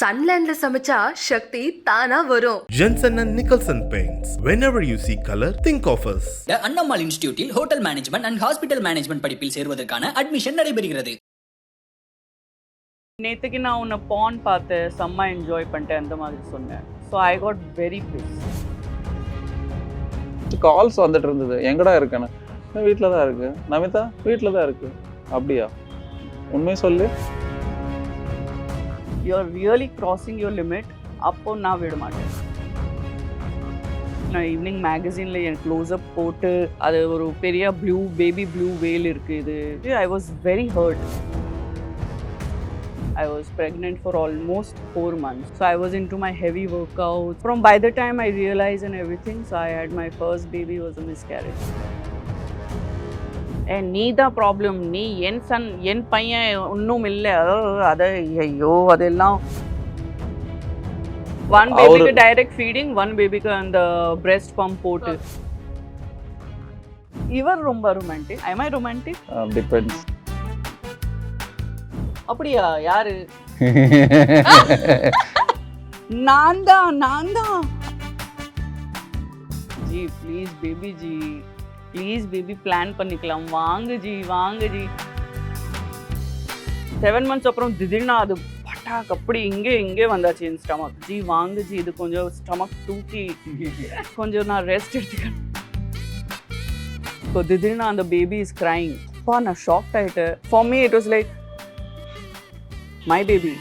சன்லேண்ட்ல சமைச்சா சக்தி தானா வரும். Jensen and Nicholson Paints. Whenever you see color, think of us. த Annammal இன்ஸ்டிடியூட்டில் hotel management and hospital management படிப்பில் சேர்வதற்கான அட்மிஷன் நடைபெறுகிறது. நேற்றுக்கு நான் உன்னை பான் பார்த்தேன் செம்ம என்ஜாய் பண்ணிட்டேன் அந்த மாதிரி சொன்னேன். So I got very pissed calls வந்துட்டு இருந்தது. எங்கடா இருக்கேன்னு? நான் வீட்டில் தான் இருக்கு நமிதா வீட்டில் தான் இருக்கு. அப்படியா? உண்மையை சொல்லு. You are really crossing your limit அப்போ நான் விட மாட்டேன் நான் ஈவினிங் மேகசினில் என் க்ளோஸ்அப் போட்டு அது ஒரு பெரிய ப்ளூ பேபி ப்ளூ வேல் இருக்குது இது I was very hurt I was pregnant for almost four months. So I was into my heavy workout. From by the time I realized and everything, so I had my first baby was a miscarriage. ஏ நீ தான் problem நீ என் Sun என் பையன் ஒன்றும் இல்லை. அதை ஐயோ அதெல்லாம். ஒன் பேபிக்கு டைரக்ட் ஃபீடிங் ஒன் பேபிக்கு அந்த பிரெஸ்ட் பம்ப் போட்டு. இவர் ரொம்ப romantic I my romantic depends அப்படியா? யாரு? நான் தான் நான் தான். Ji please baby ji. Please baby plan பண்ணிக்கலாம். வாங்க ஜி வாங்க ஜி. செவன் மந்த்ஸ் அப்புறம் திடீர்னு அது பட்டாக் அப்படி இங்கே இங்கே வந்தாச்சு என் ஸ்டமக் ஜி வாங்க ஜி இது கொஞ்சம் ஸ்டமக் தூக்கி கொஞ்சம் நான் ரெஸ்ட் எடுத்துக்கிறேன். இப்போ திடீர்னு அந்த பேபி இஸ் கிரைங் அப்பா நான் ஷாக் ஆகிட்டேன் for me it was like my baby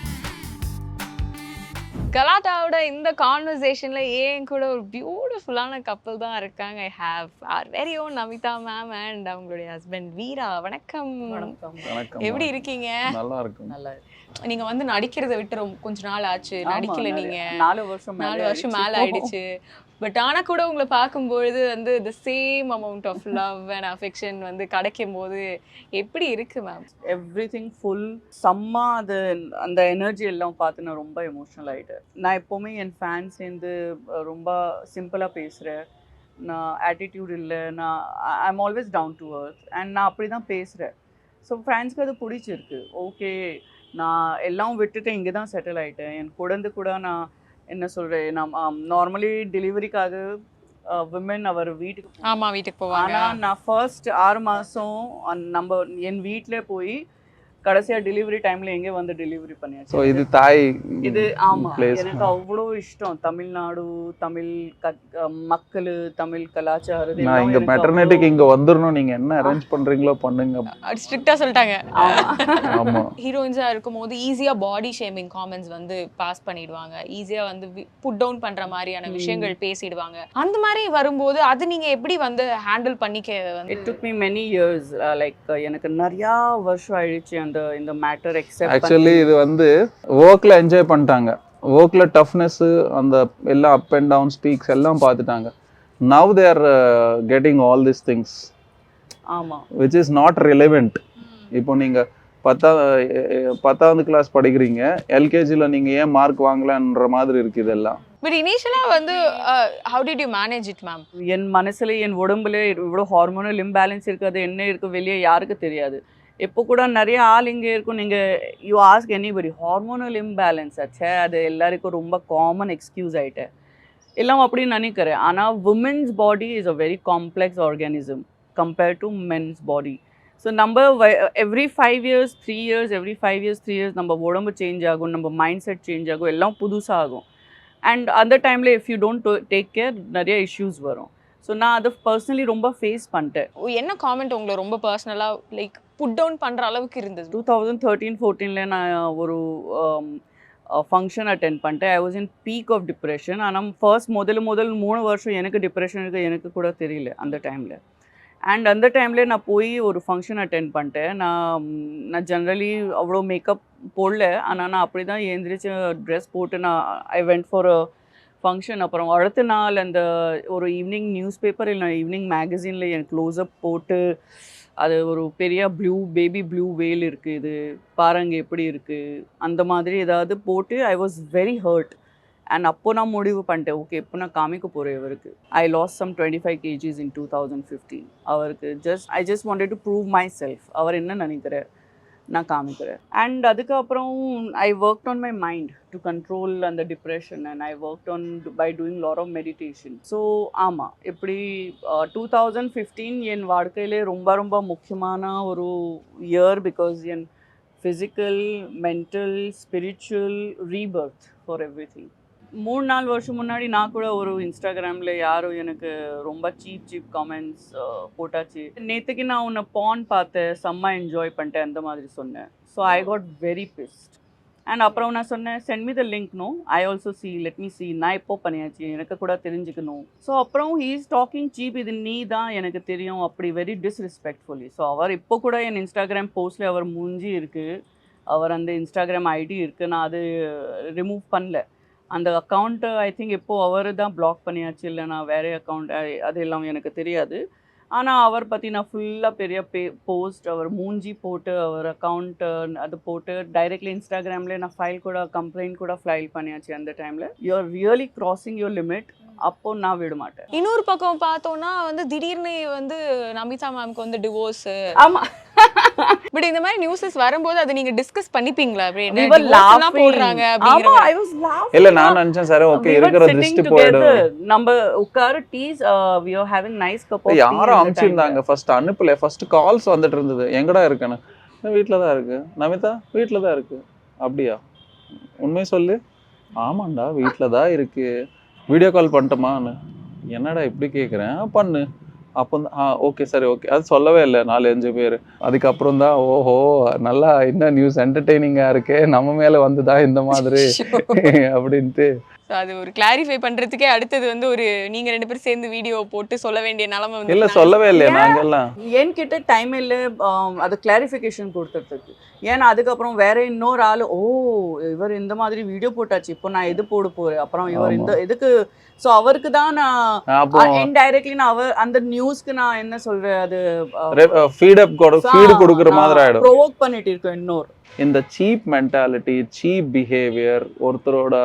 கலாட்டாவோட இந்த கான்வர்சேஷன்ல ஏன் கூட ஒரு பியூட்டிஃபுல்லான கப்பல் தான் இருக்காங்க. I have our very own Namitha ma'am and அவங்களுடைய ஹஸ்பண்ட் வீரா. வணக்கம். வணக்கம். வணக்கம் எப்படி இருக்கீங்க? நல்லா இருக்கும். நல்லா நீங்க வந்து நடிக்கிறத விட்டு ரொம்ப கொஞ்ச நாள் ஆச்சு. நடிக்கல நீங்க. நாலு வருஷம் நாலு வருஷம் மேல ஆயிடுச்சு. பட் ஆனால் கூட உங்களை பார்க்கும்பொழுது வந்து the same amount of love and affection வந்து கிடைக்கும் போது எப்படி இருக்கு மேம் எவ்ரி திங் ஃபுல் செம்ம அது அந்த எனர்ஜி எல்லாம் பார்த்து நான் ரொம்ப எமோஷ்னல் ஆகிட்டேன் நான் எப்போவுமே என் ஃபேன்ஸ் சேர்ந்து ரொம்ப சிம்பிளாக பேசுகிறேன் நான் ஆட்டிடியூட் இல்லை. நான் I am always down to earth and நான் அப்படி தான் பேசுகிறேன் ஸோ ஃப்ரெண்ட்ஸ்க்கு அது பிடிச்சிருக்கு. ஓகே நான் எல்லாம் விட்டுட்டு இங்கே தான் செட்டில் ஆகிட்டேன் என் குழந்தை கூட நான் என்ன சொல்கிறேன் நான் நார்மலி டெலிவரிக்காக விமன் அவர் வீட்டுக்கு ஆமா வீட்டுக்கு போவாங்க. ஆனா நான் ஃபர்ஸ்ட் ஆறு அந்த நம்ம என் வீட்ல போய் கடைசியா டெலிவரி டைம்ல எங்க வந்து டெலிவரி ஸோ பண்ணியாச்சு இது தாய் இது ஆமா. place. எனக்கு அவ்வளோ இஷ்டம். தமிழ்நாடு தமிழ் மக்கள் தமிழ் கலாச்சாரம் நான் இங்க மெட்டர்னிட்டிக்கு இங்க வந்துடணும் நீங்க என்ன அரேஞ்ச் பண்றீங்களோ பண்ணுங்க. ஸ்ட்ரிக்டா சொல்லிட்டாங்க. ஆமா. ஆமா ஹீரோயின்ஸா இருக்கும்போது ஈஸியா பாடி ஷேமிங் காமெண்ட்ஸ் வந்து பாஸ் பண்ணிடுவாங்க. ஈஸியா வந்து புட் டவுன் பண்ற மாதிரியான விஷயங்கள் பேசிடுவாங்க. அந்த மாதிரி வரும்போது அது நீங்க எப்படி வந்து ஹேண்டில் பண்ணிக்க வந்து it took me many years like uh, எனக்கு நிறையா வருஷம் ஆயிடுச்சு அந்த இந்த மேட்டர் எக்ஸெப்ட் ஆக்சுவலி இது வந்து ஒர்க்ல என்ஜாய் பண்ணிட்டாங்க. ஒர்க்ல டஃப்னஸ் அந்த எல்லாம் அப் அண்ட் டவுன் ஸ்பீக்ஸ் எல்லாம் பார்த்துட்டாங்க. Now there getting all this things ஆமா. விச் இஸ் நாட் ரிலவெண்ட் இப்போ நீங்க பத்தா பத்தாவது கிளாஸ் படிக்கிறீங்க எல்கேஜியில் நீங்க ஏன் மார்க் வாங்கலன்ற மாதிரி இருக்கு இதெல்லாம். பட் இனிஷியலா வந்து how did you manage it ma'am என் மனசுல என் உடம்புல இவ்வளோ ஹார்மோனல் இம்பேலன்ஸ் இருக்குது அது என்ன இருக்குது வெளியே யாருக்கு தெரியாது. இப்போ கூட நிறைய ஆள் இங்கே இருக்கும். நீங்கள் you ask anybody hormonal imbalance ஆச்சே? அது எல்லாருக்கும் ரொம்ப காமன் எக்ஸ்கியூஸ் ஆகிட்டு எல்லாம் அப்படின்னு நினைக்கிறேன். ஆனால் women's body is a very complex organism compare to men's body so நம்ம every five years three years every five years three years நம்ம உடம்பு சேஞ்ச் ஆகும் நம்ம மைண்ட் செட் சேஞ்ச் ஆகும் எல்லாம் புதுசாக ஆகும் அண்ட் அந்த டைமில் if you don't take care நிறைய இஷ்யூஸ் வரும். ஸோ நான் அதை பர்சனலி ரொம்ப ஃபேஸ் பண்ணிட்டேன். என்ன காமெண்ட் உங்களை ரொம்ப பர்சனலாக லைக் புட் டவுன் பண்ணுற அளவுக்கு இருந்தது. டூ தௌசண்ட் தேர்ட்டீன் ஃபோர்டீனில் நான் ஒரு ஃபங்க்ஷன் அட்டென்ட் பண்ணிட்டேன். I was in peak of depression ஆனால் ஃபர்ஸ்ட் முதல் முதல் மூணு வருஷம் எனக்கு டிப்ரெஷன் இருக்குது எனக்கு கூட தெரியல அந்த டைமில் அண்ட் அந்த டைமில் நான் போய் ஒரு ஃபங்க்ஷன் அட்டென்ட் பண்ணிட்டேன். நான் நான் ஜென்ரலி அவ்வளோ மேக்கப் போடல. ஆனால் நான் அப்படி தான் எழுந்திரிச்சு ட்ரெஸ் போட்டு நான் I went for a function அப்புறம் அடுத்த நாள் அந்த ஒரு ஈவினிங் நியூஸ் பேப்பர் இல்லை ஈவினிங் மேகசினில் என் க்ளோஸ்அப் போட்டு அது ஒரு பெரிய ப்ளூ பேபி ப்ளூ வேல் இருக்குது இது. பாருங்க எப்படி இருக்குது அந்த மாதிரி ஏதாவது போட்டு I was very hurt and அப்போ நான் முடிவு பண்ணிட்டேன். ஓகே இப்போ நான் காமிக்க போகிறேன் இவருக்கு. I lose some twenty five KGs in two thousand fifteen அவருக்கு just I just wanted to prove myself அவர் என்ன நினைக்கிறார்? நான் காமிக்கிறேன். அண்ட் அதுக்கப்புறம் I work on my mind to control அந்த depression and I work on by doing lot of meditation so ஆமாம் இப்படி two thousand fifteen என் வாழ்க்கையிலே ரொம்ப ரொம்ப முக்கியமான ஒரு year because N physical mental spiritual rebirth for everything மூணு நாலு வருஷம் முன்னாடி நான் கூட ஒரு இன்ஸ்டாகிராமில் யாரும் எனக்கு ரொம்ப சீப் சீப் கமெண்ட்ஸ் போட்டாச்சு. நேற்றுக்கு நான் உன்னை பான் பார்த்தேன் செம்ம என்ஜாய் பண்ணிட்டேன் அந்த மாதிரி சொன்னேன். So I got very pissed and அப்புறம் நான் சொன்னேன் sent me the link no I also see let me see நான் இப்போ பண்ணியாச்சு? எனக்கு கூட தெரிஞ்சுக்கணும். ஸோ அப்புறம் ஹீ இஸ் டாக்கிங் சீப் இது நீ தான் எனக்கு தெரியும். அப்படி வெரி டிஸ்ரெஸ்பெக்ட்ஃபுல்லி ஸோ அவர் இப்போ கூட என் இன்ஸ்டாகிராம் போஸ்ட்டில் அவர் மூஞ்சி இருக்குது அவர் அந்த இன்ஸ்டாகிராம் ஐடி இருக்குது நான் அது ரிமூவ் பண்ணல. அந்த அக்கௌண்ட்டு ஐ திங்க் இப்போ அவர் தான் பிளாக் பண்ணியாச்சு. இல்லை நான் வேறு அக்கௌண்ட் அது எல்லாம் எனக்கு தெரியாது. ஆனால் அவர் பற்றி நான் ஃபுல்லாக பெரிய பே போஸ்ட் அவர் மூஞ்சி போட்டு அவர் அக்கௌண்ட் அது போட்டு டைரெக்ட்லி இன்ஸ்டாகிராம்லேயே நான் ஃபைல் கூட கம்ப்ளைண்ட் கூட ஃபைல் பண்ணியாச்சு அந்த டைமில் you are really crossing your limit அப்போ நான் விட மாட்டேன். இன்னொரு பக்கம் பார்த்தோம்னா வந்து திடீர்னு வந்து நமிதா மேம்க்கு வந்து டிவோர்ஸ் ஆமாம் பட் இந்த மாதிரி நியூஸஸ் வரும்போது அதை நீங்க டிஸ்கஸ் பண்ணிப்பீங்களா? அப்படி என்ன We were divorce எல்லாம் laughing. போடுறாங்க அப்படிங்கிற ஆமா, மாதிரி. I was laughing. இல்ல நான் நினைச்சேன் சார் ஓகே இருக்கிற திருஷ்டி. போயிடும் நம்ம உட்கார teas we are having nice cup யாரும் அனுப்பிச்சிருந்தாங்க ஃபர்ஸ்ட் அனுப்பல ஃபர்ஸ்ட் கால்ஸ் வந்துட்டு இருந்தது. எங்கடா இருக்கேன்னு. வீட்டில் தான் இருக்கு. நமிதா வீட்டில் தான் இருக்கு. அப்படியா? உண்மை சொல்லு. ஆமாண்டா வீட்டில் தான் இருக்கு. வீடியோ கால் பண்ணட்டுமான்னு. என்னடா இப்படி கேட்குறேன் பண்ணு. அப்போ ஆ ஓகே சரி ஓகே அது சொல்லவே இல்லை நாலு அஞ்சு பேர். அதுக்கப்புறம் தான் ஓஹோ நல்லா என்ன நியூஸ் என்டர்டெய்னிங்காக இருக்கே நம்ம மேலே வந்துதா இந்த மாதிரி? அப்படின்ட்டு. அது ஒரு கிளாரிஃபை பண்றதுக்கே அடுத்தது வந்து ஒரு நீங்க ரெண்டு பேரும் சேர்ந்து வீடியோ போட்டு சொல்ல வேண்டிய நிலைமை வந்து இல்லை சொல்லவே இல்லையா நாங்கெல்லாம். என்கிட்ட டைம் இல்லை அது கிளாரிஃபிகேஷன் கொடுத்துறதுக்கு? ஏன்னா அதுக்கப்புறம் வேற இன்னொரு ஆள் ஓ இவர் இந்த மாதிரி வீடியோ போட்டாச்சு இப்போ நான் எது போட போறேன்? அப்புறம் இவர் இந்த எதுக்கு ஸோ அவருக்கு தான் நான் இன்டைரக்ட்லி நான் அவர் அந்த நியூஸ்க்கு நான் என்ன சொல்றேன் அது ஃபீடப் கொடு ஃபீடு கொடுக்குற மாதிரி ஆயிடும் ப்ரோவோக் பண்ணிட்டு இருக்கேன் இன்னொரு இந்த சீப் மென்டாலிட்டி சீப் பிஹேவியர் ஒருத்தரோட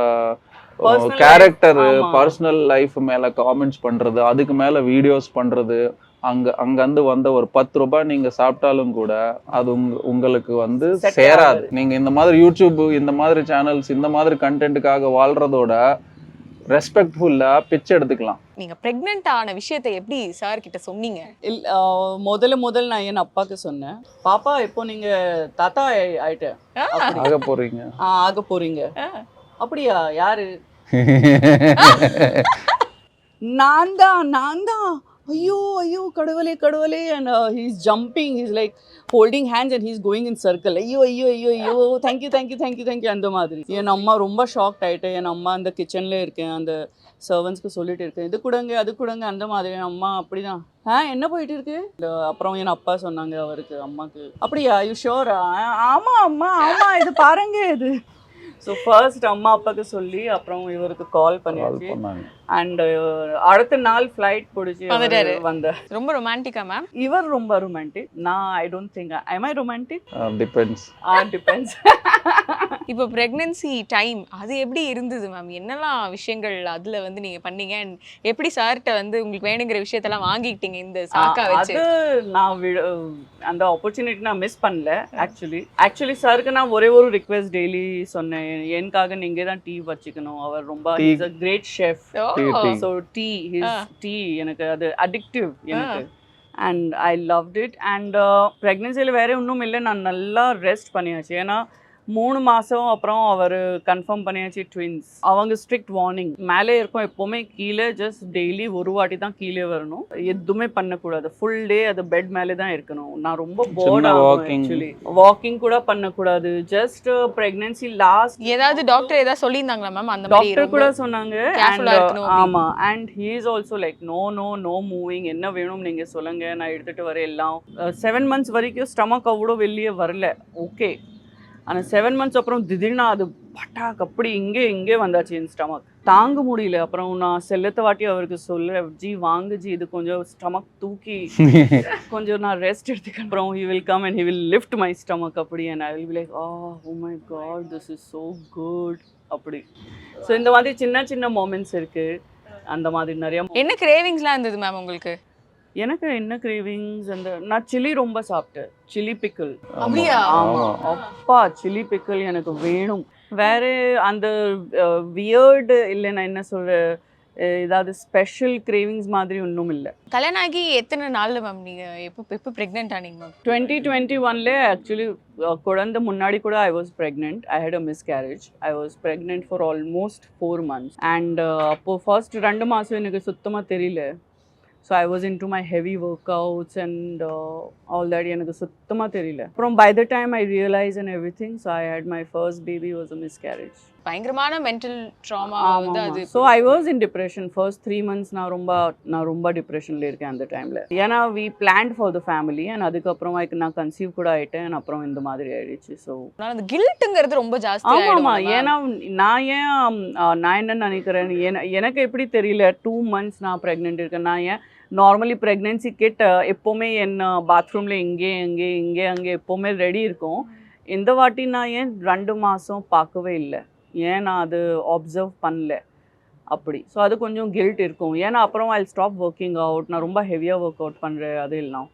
கேரக்டர். பர்சனல் லைஃப் மேல காமெண்ட்ஸ் பண்றது அதுக்கு மேல வீடியோஸ் பண்றது அங்க அங்கந்து வந்த ஒரு பத்து ரூபாய் நீங்க சாப்பிட்டாலும் கூட அது உங்க உங்களுக்கு வந்து சேராது. நீங்க இந்த மாதிரி யூடியூப் இந்த மாதிரி சேனல்ஸ் இந்த மாதிரி கண்டென்ட்டுக்காக வாழ்றதோட ரெஸ்பெக்ட்ஃபுல்லா பிச்சை எடுத்துக்கலாம். நீங்க பிரெக்னென்ட் ஆன விஷயத்தை எப்படி சார் கிட்ட சொன்னீங்க? இல் முதல்ல முதல்ல நான் என் அப்பாவுக்கு சொன்னேன். பாப்பா இப்போ நீங்க தாத்தா ஆயி- ஆயிட்டேன். ஆக போறீங்க. ஆ, ஆக போறீங்க. அப்படியா? யாரு? நான் தான் நான் தான். ஐயோ ஐயோ கடவுளே கடவுளே and he's jumping he's like holding hands and he's going in circle ஐயோ ஐயோ ஐயோ ஐயோ தேங்க்யூ தேங்க்யூ தேங்க்யூ தேங்க்யூ அந்த மாதிரி. என் அம்மா ரொம்ப ஷாக்ட் ஆயிட்டேன் என் அம்மா அந்த கிச்சன்ல இருக்கேன் அந்த சர்வன்ஸ்க்கு சொல்லிட்டு இருக்கேன் இது கொடுங்க அது கொடுங்க அந்த மாதிரி. என் அம்மா அப்படிதான். ஆ என்ன போயிட்டு இருக்கு? அப்புறம் என் அப்பா சொன்னாங்க அவருக்கு அம்மாக்கு. அப்படியா யூ ஷோரா ஆமா அம்மா ஆமா இது பாருங்க இது. ஸோ ஃபர்ஸ்ட் அம்மா அப்பாவுக்கு சொல்லி அப்புறம் இவருக்கு கால் பண்ணியாச்சு. பண்ணாங்க. அண்ட் அடுத்த நாள் ஃப்ளைட் பிடிச்சி. வந்த ரொம்ப ரொமான்டிக்கா மேம் இவர் ரொம்ப ரொமான்டிக் நான் I don't think I my romantic depends ah depends இப்போ பிரெக்னன்சி டைம் அது எப்படி இருந்தது மேம் என்னெல்லாம் விஷயங்கள் அதுல வந்து நீங்க பண்ணீங்க? And எப்படி சார்கிட்ட வந்து உங்களுக்கு வேணுங்கிற விஷயத்தெல்லாம் வாங்கிக்கிட்டீங்க இந்த சாக்கா வச்சு? அது நான் அந்த ஆப்பர்ச்சுனிட்டி நான் மிஸ் பண்ணல ஆக்சுவலி ஆக்சுவலி சாருக்கு நான் ஒரே ஒரு ரிக்வெஸ்ட் டெய்லி சொன்னேன். எனக்காக நீங்க தான் டீ வச்சுக்கணும். அவர் ரொம்ப. Is a great chef. So tea his tea எனக்கு அது அடிக்டிவ் எனக்கு. And I loved it and ப்ரெக்னென்சியில் வேற ஒன்றும் இல்லை. நான் நல்லா ரெஸ்ட் பண்ணியாச்சு. ஏன்னா மூணு மாதம் அப்புறம் அவர் கன்ஃபார்ம் பண்ணியாச்சு ட்வின்ஸ் அவங்க ஸ்ட்ரிக்ட் வார்னிங் மேலே இருக்கும் எப்போவுமே கீழே ஜஸ்ட் டெய்லி ஒரு வாட்டி தான் கீழே வரணும். எதுவுமே பண்ணக்கூடாது. ஃபுல் டே அது பெட் மேலே தான் இருக்கணும். நான் ரொம்ப போர்ட். ஆக்சுவலி வாக்கிங் கூட பண்ணக்கூடாது. ஜஸ்ட் ப்ரெக்னென்சி லாஸ்ட் ஏதாவது டாக்டர் ஏதாவது சொல்லியிருந்தாங்களா மேம் அந்த டாக்டர் கூட சொன்னாங்க. ஆமா. And he is also like no no no moving என்ன வேணும் நீங்க சொல்லுங்க. நான் எடுத்துட்டு வரேன் எல்லாம். செவன் மந்த்ஸ் வரைக்கும் ஸ்டமக் அவ்வளோ வெளியே வரல. ஓகே ஆனா செவன் மந்த்ஸ் அப்புறம் திடீர்னு அது பட்டாக் அப்படி இங்கே இங்கே வந்தாச்சு என் ஸ்டமக் தாங்க முடியல. அப்புறம் நான் செல்லத்த வாட்டி அவருக்கு சொல்ல ஜி வாங்கு ஜி இது கொஞ்சம் ஸ்டமக் தூக்கி கொஞ்சம் நான் ரெஸ்ட் எடுத்துக்க அப்புறம் he will come and he will lift my stomach அப்படி and I will be like ah oh my god this is so good அப்படி. ஸோ இந்த மாதிரி சின்ன சின்ன மூமெண்ட்ஸ் இருக்கு. அந்த மாதிரி நிறைய என்ன கிரேவிங்ஸ்லாம் இருந்தது மேம் உங்களுக்கு? எனக்கு என்ன கிரேவிங்ஸ் அந்த நான் சில்லி ரொம்ப சாப்பிட்டேன். Chilli pickle? ஆமா. அப்பா சில்லி பிக்கிள் எனக்கு வேணும். வேற அந்த வியர்டு இல்லை நான் என்ன சொல்ற ஏதாவது ஸ்பெஷல் கிரேவிங்ஸ் மாதிரி ஒன்றும் இல்லை. கல்யாணம் ஆகி எத்தனை நாள்ல மேம் நீங்க எப்போ எப்போ பிரெக்னென்ட் ஆனீங்க மேம் டுவெண்ட்டி டுவெண்ட்டி ஒன்ல ஆக்சுவலி குழந்தை முன்னாடி கூட I was pregnant I had a miscarriage I was pregnant for almost four months and அப்போது ஃபர்ஸ்ட் ரெண்டு மாதம் எனக்கு சுத்தமாக தெரியல. So I was into my heavy workouts and all that எனக்கு சுத்தமாக தெரியல. அப்புறம் by the time I realise and everything so I had my first baby was a miscarriage பயங்கரமான மென்டல் ட்ராமா வந்து அது so I was in depression first three months நான் ரொம்ப நான் ரொம்ப டிப்ரெஷனில் இருக்கேன் அந்த டைமில் ஏன்னா we planned for the family and அதுக்கப்புறமா நான் கன்சீவ் கூட ஆயிட்டேன். and அப்புறம் இந்த மாதிரி ஆயிடுச்சு. ஸோ அந்த கில்ட்டுங்கிறது ரொம்ப ஜாஸ்தி ஆமாம் ஆமாம். ஏன்னா நான் ஏன் நான் என்ன நினைக்கிறேன்? என- எனக்கு எப்படி தெரியல? டூ மந்த்ஸ் நான் ப்ரெக்னென்ட் இருக்கேன். நான் ஏன் நார்மலி ப்ரெக்னென்சி கிட் எப்போவுமே என் பாத்ரூமில் இங்கே இங்கே இங்கே அங்கே எப்போவுமே ரெடி இருக்கும். இந்த வாட்டி நான் ஏன் ரெண்டு மாதம் பார்க்கவே இல்லை. ஏன் நான் அது அப்சர்வ் பண்ணல. அப்படி. ஸோ அது கொஞ்சம் கில்ட் இருக்கும். ஏன்னா அப்புறம் ஐ ஸ்டாப் ஒர்க்கிங் அவுட் நான் ரொம்ப ஹெவியாக ஒர்க் அவுட் பண்ணுறேன் அது எல்லாம்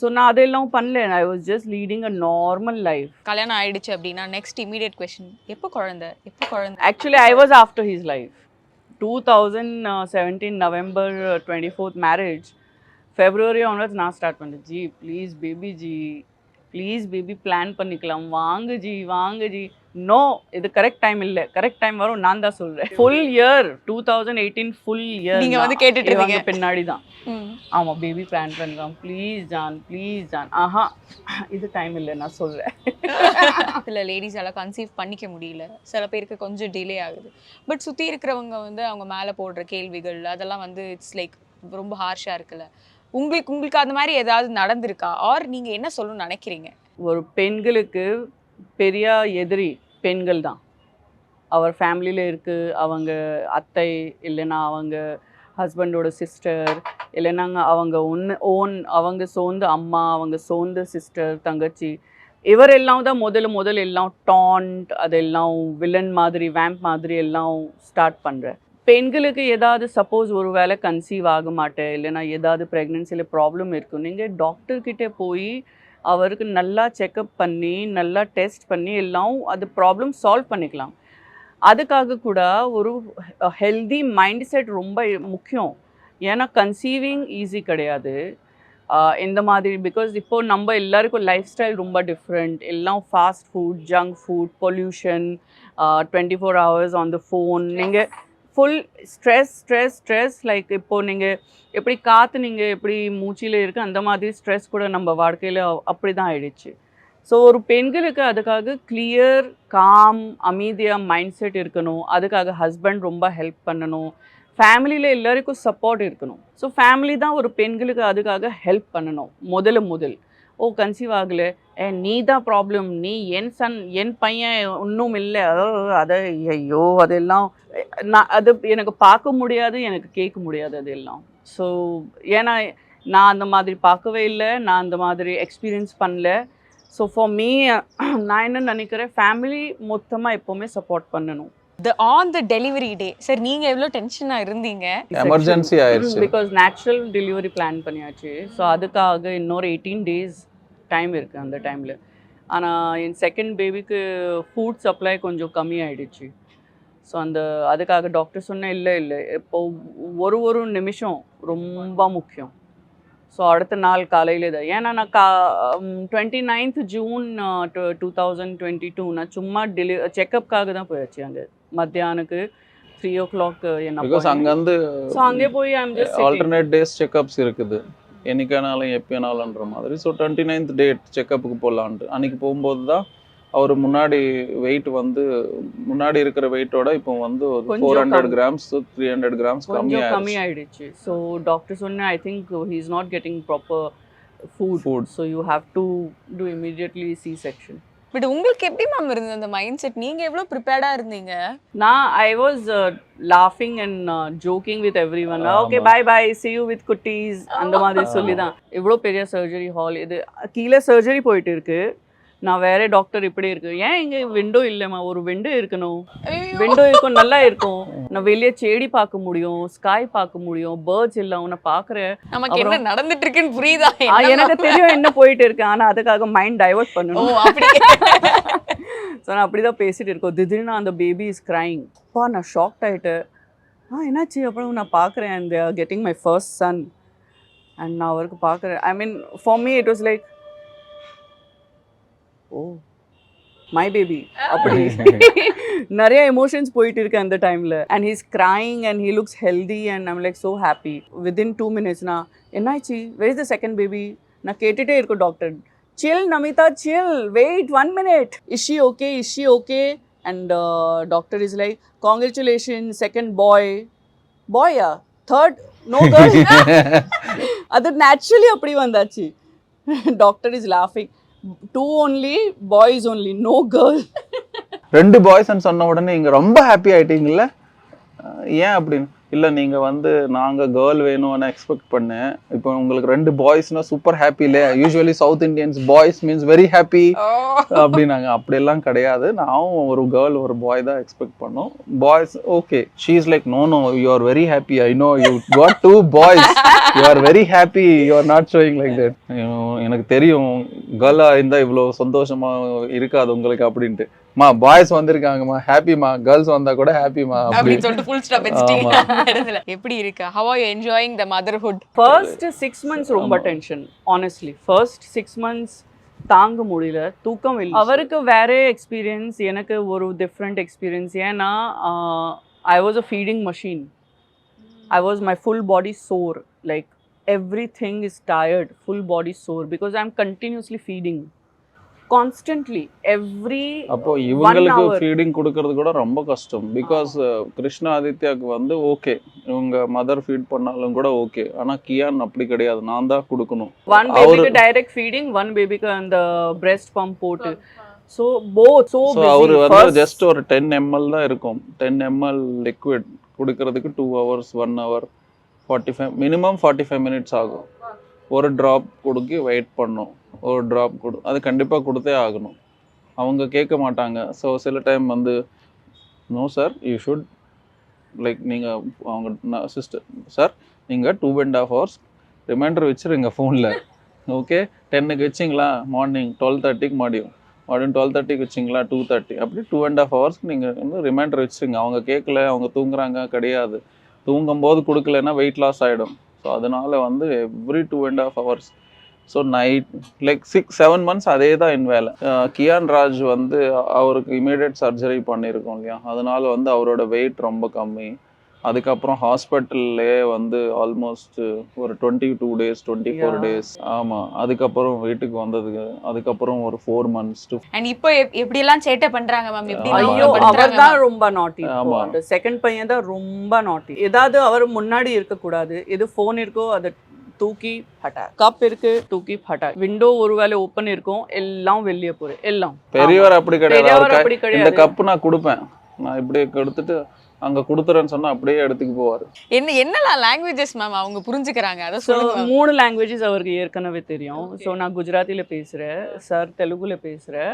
ஸோ நான் அதெல்லாம் பண்ணல. I was just leading a normal life கல்யாணம் ஆயிடுச்சு அப்படின்னா நெக்ஸ்ட் இமீடியட் கொஸ்டின் எப்போ குழந்தை? எப்போ குழந்தை? Actually, I was after his life. 2017 November uh, 24th marriage. February onwards நான் ஸ்டார்ட் பண்ணேன். Ji please baby ji please baby plan பண்ணிக்கலாம். வாங்க ஜி வாங்க ஜி. நோ இது கரெக்ட் டைம் இல்லை. கரெக்ட் டைம் வரும் நான் தான் சொல்கிறேன் full year two thousand eighteen full year நீங்க வந்து கேட்டுட்டு இருந்தீங்க. பின்னாடி தான். ம். ஆமாம் பேபி பிளான் பண்ணலாம் ப்ளீஸ் ஜான் ப்ளீஸ் ஜான் ஆஹா இது டைம் இல்லை நான் சொல்கிறேன் சில லேடிஸால கன்சீவ் பண்ணிக்க முடியல. சில பேருக்கு கொஞ்சம் டிலே ஆகுது. பட் சுத்தி இருக்கிறவங்க வந்து அவங்க மேல போடுற கேள்விகள் அதெல்லாம் வந்து இட்ஸ் லைக் ரொம்ப ஹார்ஷா இருக்குல்ல. உங்களுக்கு உங்களுக்கு அந்த மாதிரி ஏதாவது நடந்திருக்கா? ஆர் நீங்க என்ன சொல்லணும்னு நினைக்கிறீங்க? ஒரு பெண்களுக்கு பெரிய எதிரி பெண்கள் தான். அவர் ஃபேமிலியில் இருக்குது அவங்க அத்தை இல்லைன்னா அவங்க ஹஸ்பண்டோட சிஸ்டர் இல்லைனாங்க அவங்க ஒன்று ஓன் அவங்க சோர்ந்த அம்மா அவங்க சோர்ந்த சிஸ்டர் தங்கச்சி. இவரெல்லாம் தான் முதல்ல முதல் எல்லாம் டாண்ட் அதெல்லாம் வில்லன் மாதிரி வேம்ப் மாதிரி எல்லாம் ஸ்டார்ட் பண்ணுற பெண்களுக்கு ஏதாவது சப்போஸ் ஒரு வேளை கன்சீவ் ஆக மாட்டேன் இல்லைன்னா ஏதாவது ப்ரெக்னென்சியில் ப்ராப்ளம் இருக்கும். நீங்கள் டாக்டர்கிட்ட போய் அவருக்கு நல்லா செக்கப் பண்ணி நல்லா டெஸ்ட் பண்ணி எல்லாம் அது ப்ராப்ளம் சால்வ் பண்ணிக்கலாம். அதுக்காக கூட ஒரு ஹெல்தி மைண்ட் செட் ரொம்ப முக்கியம். ஏன்னா கன்சீவிங் ஈஸி கிடையாது. இந்த மாதிரி பிகாஸ் இப்போ நம்ம எல்லாருக்கும் லைஃப் ஸ்டைல் ரொம்ப டிஃப்ரெண்ட் எல்லாம் fast food junk food pollution twenty four hours on the phone நீங்கள் full stress stress stress like இப்போது நீங்கள் எப்படி காற்று நீங்கள் எப்படி மூச்சில் இருக்கு அந்த மாதிரி ஸ்ட்ரெஸ் கூட நம்ம வாழ்க்கையில் அப்படி தான் ஆயிடுச்சு. ஸோ ஒரு பெண்களுக்கு அதுக்காக கிளியர் காம் அமைதியாக மைண்ட் செட் இருக்கணும். அதுக்காக ஹஸ்பண்ட் ரொம்ப ஹெல்ப் பண்ணணும். ஃபேமிலியில் எல்லாருக்கும் சப்போர்ட் இருக்கணும். ஸோ ஃபேமிலி தான் ஒரு பெண்களுக்கு அதுக்காக ஹெல்ப் பண்ணணும். முதல்ல முதல். ஓ கன்சீவ் ஆகலை. ஏ நீ தான் ப்ராப்ளம் நீ என் சன் என் பையன் ஒன்றும் இல்லை. அதை ஐயோ அதெல்லாம் நான் அது எனக்கு பார்க்க முடியாது எனக்கு கேட்க முடியாது அதெல்லாம். ஸோ ஏன்னா நான் அந்த மாதிரி பார்க்கவே இல்லை. நான் அந்த மாதிரி எக்ஸ்பீரியன்ஸ் பண்ணல. ஸோ ஃபார் மீ நான் என்ன நினைக்கிறேன்? ஃபேமிலி மொத்தமாக எப்போவுமே சப்போர்ட் பண்ணணும். The on the delivery day sir நீங்க எவ்வளவு டென்ஷனா இருந்தீங்க? எமர்ஜென்சி ஆயிடுச்சு பிகாஸ் நேச்சுரல் டெலிவரி பிளான் பண்ணியாச்சு. ஸோ அதுக்காக இன்னொரு எயிட்டீன் டேஸ் டைம் இருக்குது அந்த டைமில் ஆனால் என் செகண்ட் பேபிக்கு ஃபுட் சப்ளை கொஞ்சம் கம்மி ஆயிடுச்சு ஸோ அந்த அதுக்காக டாக்டர் சொன்ன இல்லை இல்லை. இப்போ ஒரு ஒரு நிமிஷம் ரொம்ப முக்கியம். ஸோ அடுத்த நாள் காலையில் தான் ஏன்னா நான் கா twenty ninth June two thousand twenty two நான் சும்மா டெலி செக்கப்காக தான் போயாச்சு அங்கே. மத்தியானுக்கு த்ரீ ஓ கிளாக் என்ன பிகாஸ் அங்க வந்து ஸோ அங்கே போய் I'm just alternate days checkups இருக்குது. என்னைக்கானாலும் எப்பயானாலும்ன்ற மாதிரி. ஸோ டுவெண்ட்டி நைன்த் டேட் செக்கப்புக்கு போகலான்ட்டு அன்னைக்கு போகும்போது தான் அவர் முன்னாடி வெயிட் வந்து முன்னாடி இருக்கிற வெயிட்டோட இப்போ வந்து ஒரு four hundred. Grams three hundred grams கம்மி கொஞ்சம் கம்மி ஆயிடுச்சு. ஸோ டாக்டர் சொன்ன I think he is not getting proper food Food. So you have to do immediately C section but உங்களுக்கு எப்படி மேம் இருந்தது அந்த மைண்ட் செட் நீங்க எவ்வளவு ப்ரிப்பேர்டா இருந்தீங்க? நான் I was லாஃபிங் and joking with everyone. Okay bye bye see you with குட்டீஸ் அந்த மாதிரி சொல்லி தான் இவ்வளோ பெரிய சர்ஜரி ஹால் இது கீழே சர்ஜரி போயிட்டு இருக்கு. நான் வேற டாக்டர் இப்படி இருக்கு. ஏன் இங்க விண்டோ இல்லைம்மா? ஒரு விண்டோ இருக்கணும். விண்டோ இருக்கும் நல்லா இருக்கும். நான் வெளியே செடி பார்க்க முடியும் ஸ்காய் பார்க்க முடியும் பேர்ட்ஸ் இல்லை உன்னை பார்க்குறேன் நமக்கு என்ன நடந்துட்டு இருக்குன்னு புரியுதா எனக்கு தெரியும் என்ன போயிட்டு இருக்கு. ஆனா அதுக்காக மைண்ட் டைவர்ட் பண்ணணும். ஸோ நான் அப்படிதான் பேசிட்டு இருக்கோம். திடீர்னு அந்த பேபி இஸ் கிரைங் அப்பா நான் ஷாக்ட் ஆயிட்டு ஆ என்னாச்சு? அப்புறம் நான் பார்க்குறேன். அந்த getting my first son and நான் அவருக்கு பார்க்குறேன். I mean for me it was like oh my baby அப்படி. நிறைய எமோஷன்ஸ் போயிட்டு இருக்கு அந்த டைம்ல and he's crying and he looks healthy and I'm like so happy within two மினிட்ஸ்னா என்னாச்சு? வெர் த செகண்ட் பேபி நான் கேட்டுட்டே இருக்கோம் doctor chill namita chill. Wait one minute. Is she okay? Is she okay? And uh, doctor is like congratulations second boy. Boy yeah third? No girl அது naturally அப்படி வந்தாச்சு. Doctor is லாஃபிங் two only boys only no girl ரெண்டு பாய்ஸ்ன்னு சொன்ன உடனே இங்கே ரொம்ப happy ஆகிட்டீங்கல்ல ஏன் அப்படின்னு இல்ல நீங்க வந்து நாங்க கேர்ள் வேணும்னு எக்ஸ்பெக்ட் பண்ணேன் இப்போ உங்களுக்கு ரெண்டு பாய்ஸ்னா சூப்பர் ஹாப்பி இல்லையா? Usually South Indians boys means very happy அப்படின்னாங்க. அப்படியெல்லாம் கிடையாது. நான் ஒரு கேர்ள் ஒரு பாய் தான் எக்ஸ்பெக்ட் பண்ணோம். Boys okay she is like no no you are very happy I know you got two boys you are very happy you are not showing like that எனக்கு தெரியும். கேர்ளா இருந்தா இவ்வளோ சந்தோஷமா இருக்காது உங்களுக்கு அப்படின்ட்டு. மா பாய்ஸ் வந்திருக்காங்கம்மா. ஹாப்பிமா கேர்ள்ஸ் வந்தா கூட ஹாப்பிமா அப்படி அப்படின்னு. சொல்லிட்டு ஃபுல் ஸ்டாப் வச்சிட்டீங்க எப்படி இருக்கு? How are you enjoying the motherhood first six months ரொம்ப tension honestly first six months தாங்க முடியல. தூக்கம் இல்லை. அவருக்கு வேற எக்ஸ்பீரியன்ஸ் எனக்கு ஒரு டிஃப்ரெண்ட் எக்ஸ்பீரியன்ஸ் ஏன்னா I was a feeding machine I was my full body sore like everything is tired full body sore because I am continuously feeding constantly every அப்போ இவங்களுக்கு. ஃபீடிங் கொடுக்கறது கூட ரொம்ப கஷ்டம். பிகாஸ் கிருஷ்ணா ஆதித்யாக்கு வந்து ஓகே இவங்க மதர் ஃபீட் பண்ணாலும் கூட ஓகே ஆனா கியான் அப்படி கிடையாது. நான் தான் கொடுக்கணும். ஒன் பேபிக்கு டைரக்ட் ஃபீடிங் ஒன் பேபிக்கு அந்த பிரெஸ்ட் பம்ப் போட்டு. ஸோ போத் ஸோ ஸோ அவர் வந்து ஜஸ்ட் ஒரு டென் எம்எல் தான் இருக்கும். டென் எம்எல் லிக்விட் கொடுக்கறதுக்கு two hours one hour forty five minimum forty five minutes ஆகும் ஒரு ட்ராப் கொடுக்க வெயிட் பண்ணும். ஒரு ட்ராப் கொடு அது கண்டிப்பாக கொடுத்தே ஆகணும். அவங்க கேட்க மாட்டாங்க. ஸோ சில டைம் வந்து no sir you should like நீங்கள் அவங்க சிஸ்டர் சார் நீங்கள் two and half hours reminder வச்சுருங்க ஃபோனில் ஓகே டென்னுக்கு வச்சிங்களா? மார்னிங் டுவெல் தேர்ட்டிக்கு மறுபடியும் மறுபடியும் டுவெல் தேர்ட்டிக்கு வச்சிங்களா? டூ தேர்ட்டி அப்படி டூ அண்ட் ஆஃப் ஹவர்ஸ்க்கு நீங்கள் வந்து ரிமைண்டர் வச்சுருங்க. அவங்க கேட்கல அவங்க தூங்குறாங்க கிடையாது. தூங்கும்போது கொடுக்கலன்னா வெயிட் லாஸ் ஆகிடும் ஸோ அதனால வந்து every two and half hours so night like six seven months அதே தான் என் வேலை. கியான் ராஜ் வந்து அவருக்கு இமீடியட் சர்ஜரி பண்ணியிருக்கோம் இல்லையா? அதனால வந்து அவரோட வெயிட் ரொம்ப கம்மி. அதுக்கப்புறம் ஹாஸ்பிட்டல்லே வந்து ஆல்மோஸ்ட் ஒரு twenty two days twenty four. Days. ஆமாம் அதுக்கப்புறம் வீட்டுக்கு வந்ததுக்கு அதுக்கப்புறம் ஒரு ஃபோர் மந்த்ஸ் டு அண்ட் இப்போ எப்- எப்படி எல்லாம் சேட்டை பண்றாங்க மேம் எப்படி ஆமா. ஐயோ அவர் தான் ரொம்ப நாட்டி ஆமா. அந்த செகண்ட் பையன் தான் ரொம்ப நாட்டி ஏதாவது அவர் முன்னாடி இருக்கக்கூடாது. எது ஃபோன் இருக்கோ அதை தூக்கி பட்டா. கப் இருக்கு தூக்கி பட்டா. விண்டோ ஒருவேளை ஓப்பன் இருக்கும் எல்லாம் வெளியே போகுது. எல்லாம். பெரியவர் அப்படி கிடையாது. இந்த கப்பு நான் கொடுப்பேன். நான் இப்படியே கொடுத்துட்டு அங்க கொடுத்துறேன்னு சொன்னா அப்படியே எடுத்துக்கு போவாரு. என்ன என்னலாம் லாங்குவேஜஸ் மேம் அவங்க புரிஞ்சுக்கிறாங்க? அதை சொல்லுங்க. மூணு லாங்குவேஜஸ் அவருக்கு ஏற்கனவே தெரியும். ஸோ நான் குஜராத்தில பேசுறேன் சார் தெலுங்குல பேசுறேன்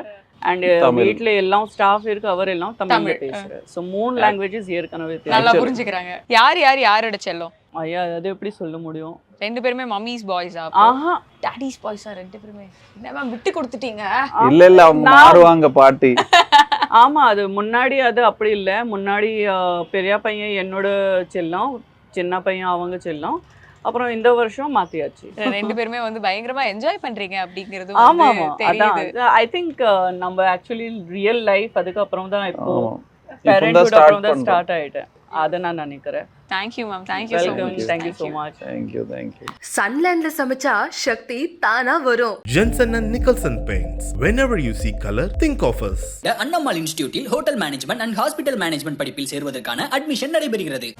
அண்ட். வீட்ல எல்லாம் ஸ்டாஃப் இருக்கு அவர் எல்லாம் தமிழ்ல தமிழ், பேசுறேன் ஸோ மூணு லாங்குவேஜஸ் ஏற்கனவே நல்லா தெரியும். புரிஞ்சுக்கிறாங்க. யார் யார் யாரோட செல்லம்? ஐயா அது எப்படி சொல்ல முடியும்? ரெண்டு பேருமே மம்மிஸ் பாய்ஸா ஆஹா. டாடிஸ் பாய்ஸா ரெண்டு பேருமே? என்ன மேம் விட்டு கொடுத்துட்டீங்க? இல்ல இல்ல அவங்க மாறுவாங்க பாட்டி. ஆமா அது முன்னாடி அது அப்படி இல்லை. முன்னாடி பெரிய பையன் என்னோட செல்லம் சின்ன பையன் அவங்க செல்லம். அப்புறம் இந்த வருஷம் மாத்தியாச்சு. ரெண்டு பேருமே வந்து பயங்கரமா என்ஜாய் பண்றீங்க அப்படிங்கிறது ஆமா வந்து ஆமா தெரியுது. அதான். ஐ திங்க் நம்ம ஆக்சுவலி ரியல் லைஃப் அதுக்கப்புறம் தான் இப்போ ஸ்டார்ட் அப்புறம் தான் ஸ்டார்ட் ஆயிட்டேன். அதை நான் நினைக்கிறேன். Thank you ma'am thank you welcome thank you so much thank you thank you சன்லேண்ட்ல சமைச்சா சக்தி தானா வரும். Jensen and Nicholson Paints. Whenever you see color, think of us. Annammal இன்ஸ்டிடியூட்டில் hotel management and hospital management படிப்பில் சேருவதற்கான admission நடைபெறுகிறது.